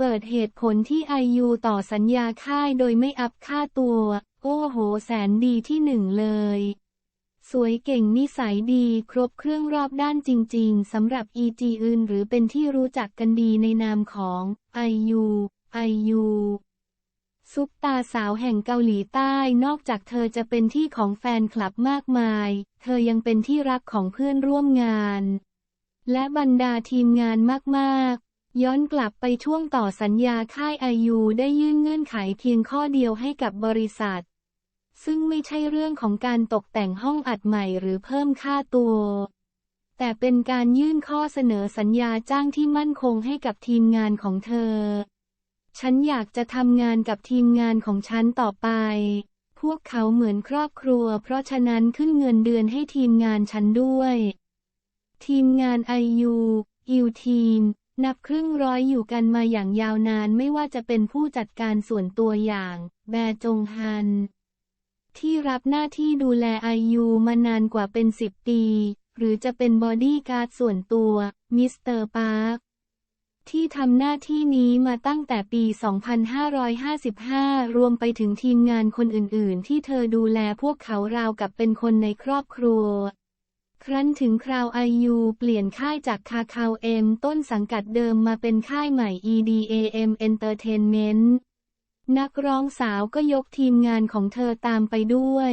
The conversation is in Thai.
เปิดเหตุผลที่ไอยูต่อสัญญาค่ายโดยไม่อัพค่าตัว โอ้โหแสนดีที่หนึ่งเลย สวยเก่งนิสัยดีครบเครื่องรอบด้านจริงๆสำหรับอีจีอึนหรือเป็นที่รู้จักกันดีในนามของไอยูไอยูซุปตาสาวแห่งเกาหลีใต้นอกจากเธอจะเป็นที่ของแฟนคลับมากมาย เธอยังเป็นที่รักของเพื่อนร่วมงาน และบรรดาทีมงานมากๆ ย้อนกลับไปช่วงต่อสัญญาค่ายไอยูได้ยื่นเงื่อนไขเพียงข้อเดียวให้กับบริษัท ซึ่งไม่ใช่เรื่องของการตกแต่งห้องอัดใหม่หรือเพิ่มค่าตัว แต่เป็นการยื่นข้อเสนอสัญญาจ้างที่มั่นคงให้กับทีมงานของเธอ ฉันอยากจะทำงานกับทีมงานของฉันต่อไป พวกเขาเหมือนครอบครัว เพราะฉะนั้นขึ้นเงินเดือนให้ทีมงานฉันด้วย ทีมงานไอยูอิวทีม นับครึ่งร้อยอยู่กันมาอย่างยาวนานไม่ว่าจะเป็นผู้จัดการส่วนตัวอย่าง แบจงฮัน ที่รับหน้าที่ดูแลไอยูมานานกว่าเป็นสิบปี หรือจะเป็นบอดี้การ์ดส่วนตัว มิสเตอร์ปาร์คที่ทำหน้าที่นี้มาตั้งแต่ปี 2555 รวมไปถึงทีมงานคนอื่นๆ ที่เธอดูแลพวกเขาราวกับเป็นคนในครอบครัว ครั้นถึงคราวไอยูเปลี่ยนค่ายจากคาคาวเอ็มต้นสังกัดเดิมมาเป็นค่ายใหม่ EDAM Entertainment นักร้องสาวก็ยกทีมงานของเธอตามไปด้วย